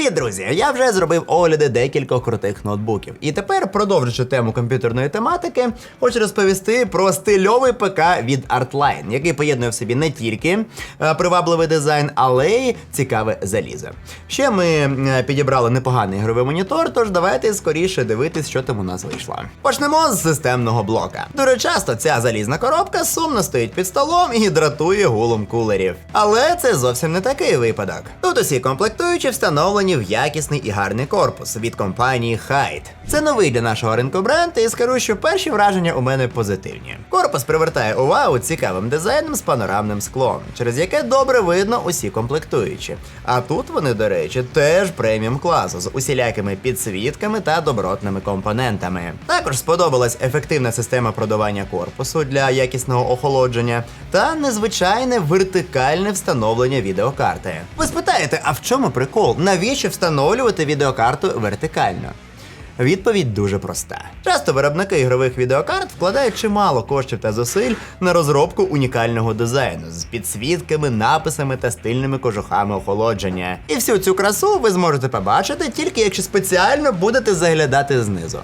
Привіт, друзі! Я вже зробив огляди декількох крутих ноутбуків. І тепер, продовжуючи тему комп'ютерної тематики, хочу розповісти про стильовий ПК від Artline, який поєднує в собі не тільки е, привабливий дизайн, але й цікаве залізо. Ще ми е, підібрали непоганий ігровий монітор, тож давайте скоріше дивитись, що там у нас вийшло. Почнемо з системного блока. Дуже часто ця залізна коробка сумно стоїть під столом і дратує гулом кулерів. Але це зовсім не такий випадок. Тут усі комплектуючі встановлені в якісний і гарний корпус від компанії Hyde. Це новий для нашого ринку бренд, і скажу, що перші враження у мене позитивні. Корпус привертає увагу цікавим дизайном з панорамним склом, через яке добре видно усі комплектуючі. А тут вони, до речі, теж преміум класу з усілякими підсвітками та добротними компонентами. Також сподобалась ефективна система продування корпусу для якісного охолодження та незвичайне вертикальне встановлення відеокарти. Ви спитаєте, а в чому прикол? Навіщо встановлювати відеокарту вертикально? Відповідь дуже проста. Часто виробники ігрових відеокарт вкладають чимало коштів та зусиль на розробку унікального дизайну з підсвітками, написами та стильними кожухами охолодження. І всю цю красу ви зможете побачити тільки якщо спеціально будете заглядати знизу.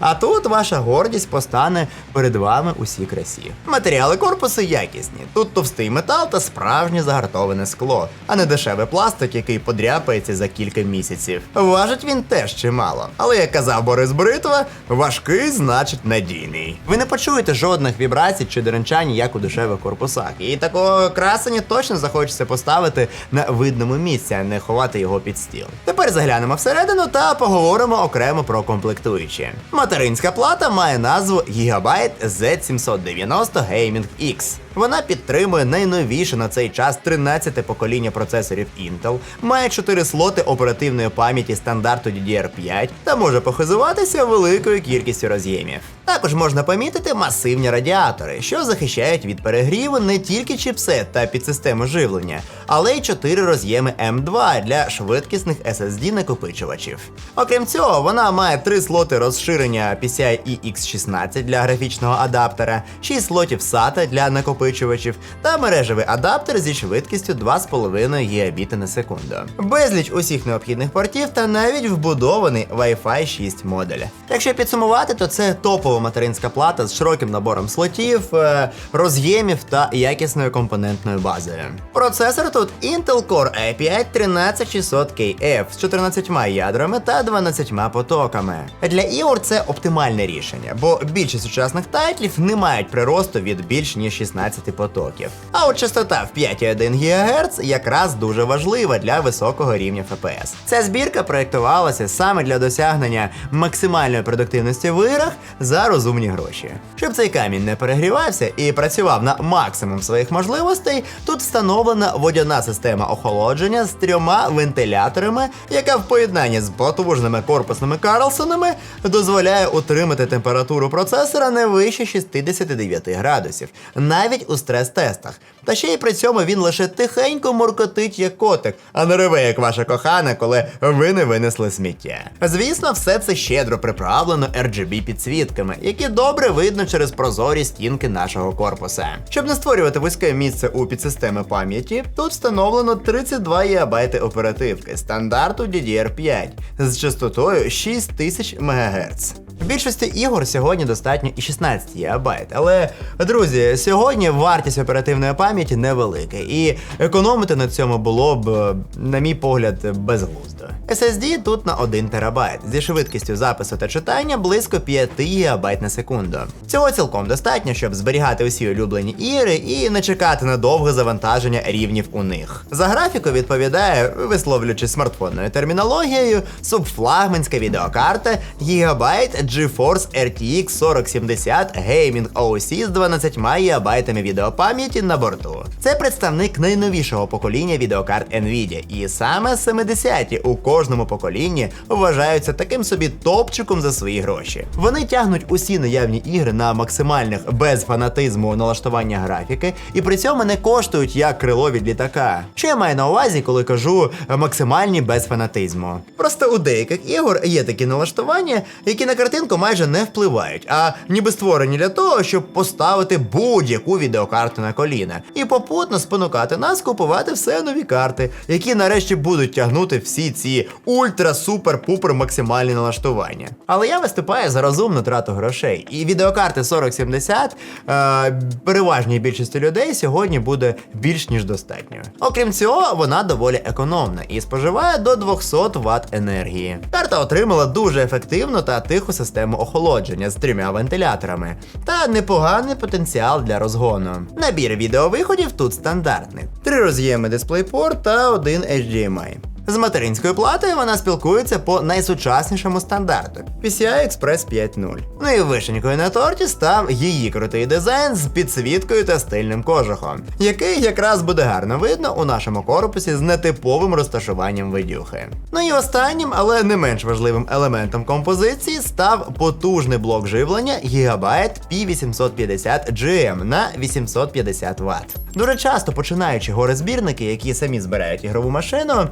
А тут ваша гордість постане перед вами усій красі. Матеріали корпусу якісні. Тут товстий метал та справжнє загартоване скло, а не дешевий пластик, який подряпається за кілька місяців. Важить він теж чимало, але як казав Борис Бритва, важкий значить надійний. Ви не почуєте жодних вібрацій чи деренчань, як у дешевих корпусах. І такого красення точно захочеться поставити на видному місці, а не ховати його під стіл. Тепер заглянемо всередину та поговоримо окремо про комплектуючі. Материнська плата має назву Gigabyte Z790 Gaming X. Вона підтримує найновіше на цей час 13 покоління процесорів Intel, має 4 слоти оперативної пам'яті стандарту DDR5 та може похизуватися великою кількістю роз'ємів. Також можна помітити масивні радіатори, що захищають від перегріву не тільки чіпсет та підсистему живлення, але й 4 роз'єми M2 для швидкісних SSD накопичувачів. Окрім цього, вона має 3 слоти розширення PCIe X16 для графічного адаптера, 6 слотів SATA для накопичувачів та мережевий адаптер зі швидкістю 2,5 ГБ на секунду. Безліч усіх необхідних портів та навіть вбудований Wi-Fi 6 модуль. Якщо підсумувати, то це материнська плата з широким набором слотів, е, роз'ємів та якісною компонентною базою. Процесор тут Intel Core i5 13600KF з 14 ядрами та 12 потоками. Для ігор це оптимальне рішення, бо більшість сучасних тайтлів не мають приросту від більш ніж 16 потоків. А от частота в 5,1 ГГц якраз дуже важлива для високого рівня FPS. Ця збірка проєктувалася саме для досягнення максимальної продуктивності в іграх за розумні гроші. Щоб цей камінь не перегрівався і працював на максимум своїх можливостей, тут встановлена водяна система охолодження з трьома вентиляторами, яка в поєднанні з потужними корпусними Карлсонами дозволяє утримати температуру процесора не вище 69 градусів, навіть у стрес-тестах. Та ще й при цьому він лише тихенько муркотить як котик, а не реве, як ваша кохана, коли ви не винесли сміття. Звісно, все це щедро приправлено RGB підсвітками, які добре видно через прозорі стінки нашого корпуса. Щоб не створювати вузьке місце у підсистеми пам'яті, тут встановлено 32 ГБ оперативки стандарту DDR5 з частотою 6000 МГц. В більшості ігор сьогодні достатньо і 16 ГБ, але друзі, сьогодні вартість оперативної пам'яті невелика, і економити на цьому було б, на мій погляд, безглуздо. SSD тут на 1 ТБ зі швидкістю запису та читання близько 5 ГБ на секунду. Цього цілком достатньо, щоб зберігати усі улюблені ігри і не чекати на довге завантаження рівнів у них. За графіку відповідає, висловлюючись смартфонною термінологією, субфлагманська відеокарта Gigabyte GeForce RTX 4070 Gaming OC з 12 ГБ відеопам'яті на борту. Це представник найновішого покоління відеокарт Nvidia, і саме 70-ті у кожному поколінні вважаються таким собі топчиком за свої гроші. Вони тягнуть усі наявні ігри на максимальних без фанатизму налаштування графіки, і при цьому не коштують як крило від літака. Що я маю на увазі, коли кажу максимальні без фанатизму? Просто у деяких ігор є такі налаштування, які на картинку картинку майже не впливають, а ніби створені для того, щоб поставити будь-яку відеокарту на коліна і попутно спонукати нас купувати все нові карти, які нарешті будуть тягнути всі ці ультра-супер-пупер максимальні налаштування. Але я виступаю за розумну трату грошей, і відеокарти 4070 е, переважній більшості людей сьогодні буде більш ніж достатньо. Окрім цього, вона доволі економна і споживає до 200 Вт енергії. Карта отримала дуже ефективну та тиху систему охолодження з трьома вентиляторами та непоганий потенціал для розгону. Набір відеовиходів тут стандартний: три роз'єми DisplayPort та один HDMI. З материнською платою вона спілкується по найсучаснішому стандарту PCI Express 5.0. Ну і вишенькою на торті став її крутий дизайн з підсвіткою та стильним кожухом, який якраз буде гарно видно у нашому корпусі з нетиповим розташуванням видюхи. Ну і останнім, але не менш важливим елементом композиції став потужний блок живлення Gigabyte P850 GM на 850 Вт. Дуже часто починаючи горезбірники, які самі збирають ігрову машину,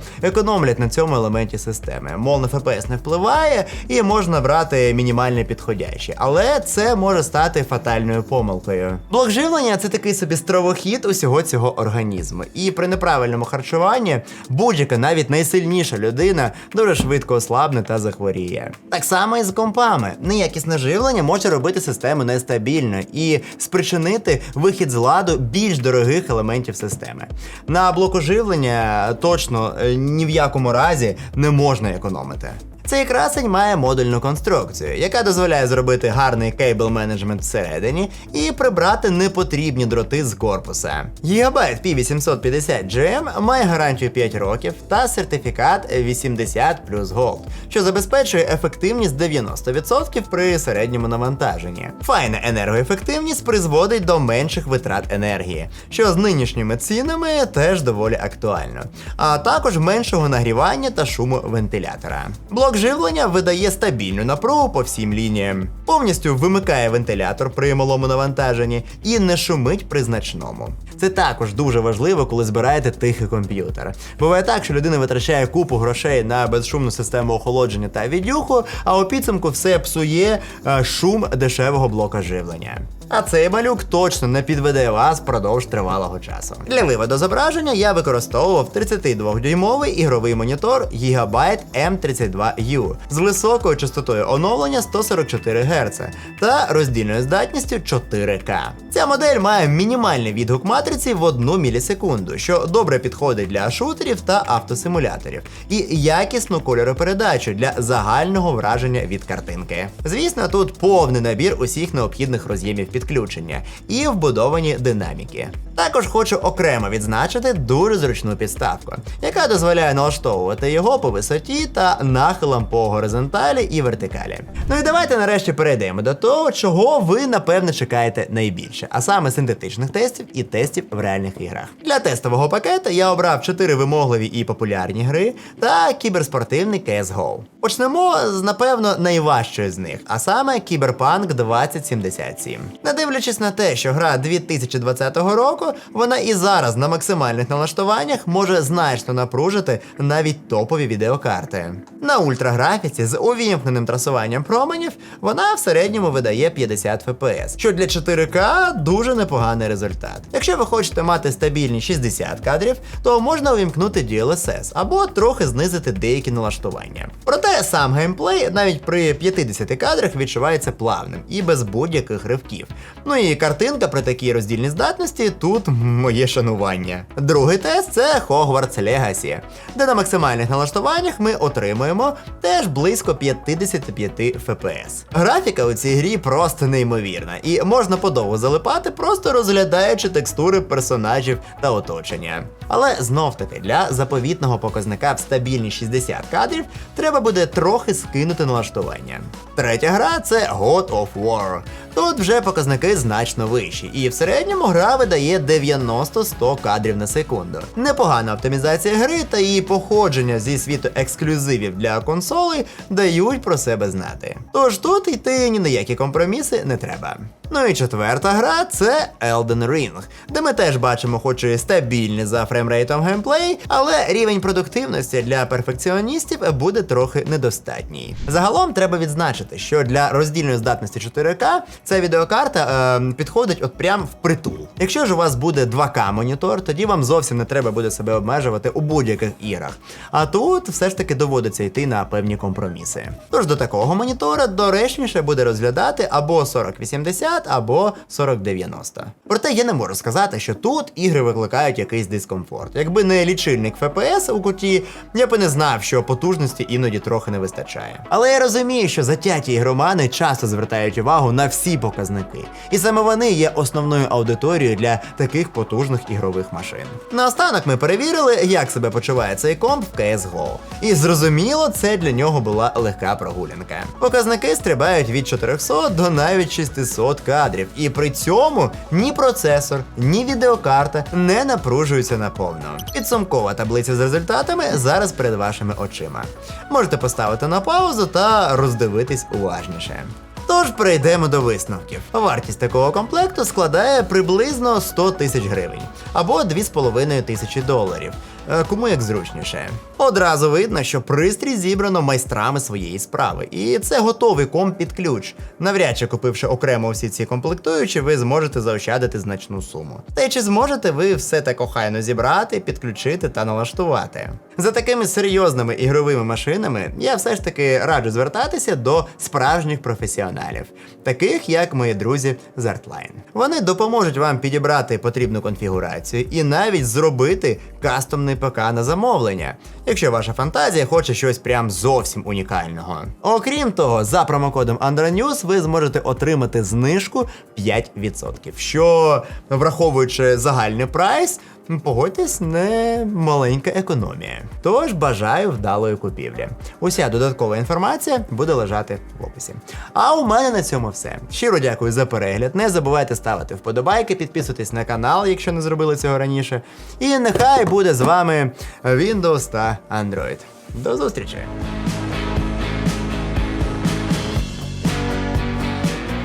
економлять на цьому елементі системи. Мол, на FPS не впливає і можна брати мінімальне підходяще. Але це може стати фатальною помилкою. Блок живлення це такий собі стравохід усього цього організму. І при неправильному харчуванні будь-яка, навіть найсильніша людина, дуже швидко ослабне та захворіє. Так само і з компами. Неякісне живлення може робити систему нестабільною і спричинити вихід з ладу більш дорогих елементів системи. На блоку живлення точно е, ні в якому разі не можна економити. Цей красень має модульну конструкцію, яка дозволяє зробити гарний кейбл менеджмент всередині і прибрати непотрібні дроти з корпуса. Gigabyte P850 GM має гарантію 5 років та сертифікат 80 плюс Gold, що забезпечує ефективність 90% при середньому навантаженні. Файна енергоефективність призводить до менших витрат енергії, що з нинішніми цінами теж доволі актуально, а також меншого нагрівання та шуму вентилятора. Блок живлення видає стабільну напругу по всім лініям, повністю вимикає вентилятор при малому навантаженні і не шумить при значному. Це також дуже важливо, коли збираєте тихий комп'ютер. Буває так, що людина витрачає купу грошей на безшумну систему охолодження та відюху, а у підсумку все псує е, шум дешевого блока живлення. А цей малюк точно не підведе вас впродовж тривалого часу. Для виводу зображення я використовував 32-дюймовий ігровий монітор Gigabyte M32U з високою частотою оновлення 144 Гц та роздільною здатністю 4К. Ця модель має мінімальний відгук матриці в 1 мілісекунду, що добре підходить для шутерів та автосимуляторів, і якісну кольоропередачу для загального враження від картинки. Звісно, тут повний набір усіх необхідних роз'ємів підключення і вбудовані динаміки. Також хочу окремо відзначити дуже зручну підставку, яка дозволяє налаштовувати його по висоті та нахилам по горизонталі і вертикалі. Ну і давайте нарешті перейдемо до того, чого ви напевне чекаєте найбільше, а саме синтетичних тестів і тестів в реальних іграх. Для тестового пакету я обрав 4 вимогливі і популярні гри та кіберспортивний CSGO. Почнемо з напевно найважчої з них, а саме Cyberpunk 2077. Не дивлячись на те, що гра 2020 року, вона і зараз на максимальних налаштуваннях може значно напружити навіть топові відеокарти. На ультраграфіці з увімкненим трасуванням променів вона в середньому видає 50 FPS, що для 4К дуже непоганий результат. Якщо ви хочете мати стабільні 60 кадрів, то можна увімкнути DLSS або трохи знизити деякі налаштування. Проте сам геймплей навіть при 50 кадрах відчувається плавним і без будь-яких ривків. Ну і картинка при такій роздільній здатності тут моє шанування. Другий тест це Hogwarts Legacy, де на максимальних налаштуваннях ми отримуємо теж близько 55 FPS. Графіка у цій грі просто неймовірна, і можна подовго залипати, просто розглядаючи текстури персонажів та оточення. Але знов таки для заповітного показника в стабільні 60 кадрів треба буде трохи скинути налаштування. Третя гра це God of War. Тут вже показники значно вищі, і в середньому гра видає 90-100 кадрів на секунду. Непогана оптимізація гри та її походження зі світу ексклюзивів для консолей дають про себе знати. Тож тут йти ні на які компроміси не треба. Ну і четверта гра це Elden Ring, де ми теж бачимо, хоч і стабільний за фреймрейтом геймплей, але рівень продуктивності для перфекціоністів буде трохи недостатній. Загалом треба відзначити, що для роздільної здатності 4К ця відеокарта е, підходить от прям впритул. Якщо ж у вас буде 2К монітор, тоді вам зовсім не треба буде себе обмежувати у будь-яких іграх. А тут все ж таки доводиться йти на певні компроміси. Тож до такого монітора доречніше буде розглядати або 4080, або 4090. Проте я не можу сказати, що тут ігри викликають якийсь дискомфорт. Якби не лічильник FPS у куті, я б і не знав, що потужності іноді трохи не вистачає. Але я розумію, що затяті ігромани часто звертають увагу на всі показники, і саме вони є основною аудиторією для таких потужних ігрових машин. Наостанок ми перевірили, як себе почуває цей комп в CSGO. І зрозуміло, це для нього була легка прогулянка. Показники стрибають від 400 до навіть 600 кадрів, і при цьому ні процесор, ні відеокарта не напружуються наповно. Підсумкова таблиця з результатами зараз перед вашими очима. Можете поставити на паузу та роздивитись уважніше. Тож перейдемо до висновків. Вартість такого комплекту складає приблизно 100 тисяч гривень або 2,5 тисячі доларів. Е, Кому як зручніше. Одразу видно, що пристрій зібрано майстрами своєї справи, і це готовий комп під ключ. Навряд чи купивши окремо всі ці комплектуючі, ви зможете заощадити значну суму. Та й чи зможете ви все так охайно зібрати, підключити та налаштувати? За такими серйозними ігровими машинами я все ж таки раджу звертатися до справжніх професіоналів, таких як мої друзі з Artline. Вони допоможуть вам підібрати потрібну конфігурацію і навіть зробити кастомний ПК на замовлення, якщо ваша фантазія хоче щось прям зовсім унікального. Окрім того, за промокодом AndroNews ви зможете отримати знижку 5%, що, враховуючи загальний прайс, Погодьтесь, не маленька економія. Тож бажаю вдалої купівлі. Уся додаткова інформація буде лежати в описі. А у мене на цьому все. Щиро дякую за перегляд. Не забувайте ставити вподобайки, підписуйтесь на канал, якщо не зробили цього раніше. І нехай буде з вами Windows та Android. До зустрічі!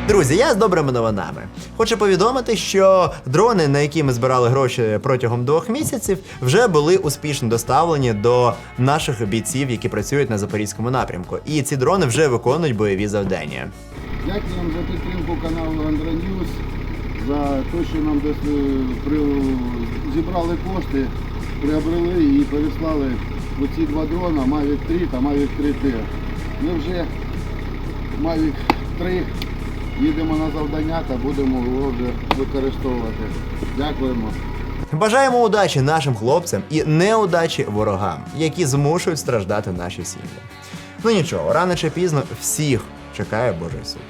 Друзі, я з добрими новинами. Хочу повідомити, що дрони, на які ми збирали гроші протягом двох місяців, вже були успішно доставлені до наших бійців, які працюють на запорізькому напрямку. І ці дрони вже виконують бойові завдання. Дякуємо за підтримку каналу Андроньюз, за те, що нам десь е, зібрали кошти, приобрели і переслали оці два дрона Mavic 3 та Mavic 3T. Ми вже Mavic 3 їдемо на завдання та будемо його вже використовувати. Дякуємо. Бажаємо удачі нашим хлопцям і неудачі ворогам, які змушують страждати наші сім'ї. Ну нічого, рано чи пізно всіх чекає Божий суд.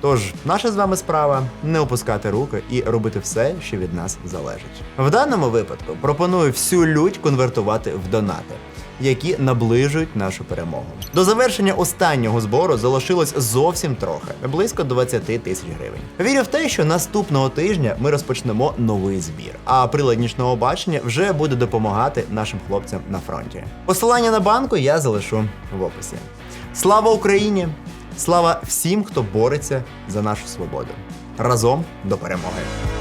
Тож, наша з вами справа не опускати руки і робити все, що від нас залежить. В даному випадку пропоную всю лють конвертувати в донати, які наближують нашу перемогу. До завершення останнього збору залишилось зовсім трохи близько 20 тисяч гривень. Вірю в те, що наступного тижня ми розпочнемо новий збір, а прилад бачення вже буде допомагати нашим хлопцям на фронті. Посилання на банку я залишу в описі. Слава Україні! Слава всім, хто бореться за нашу свободу. Разом до перемоги!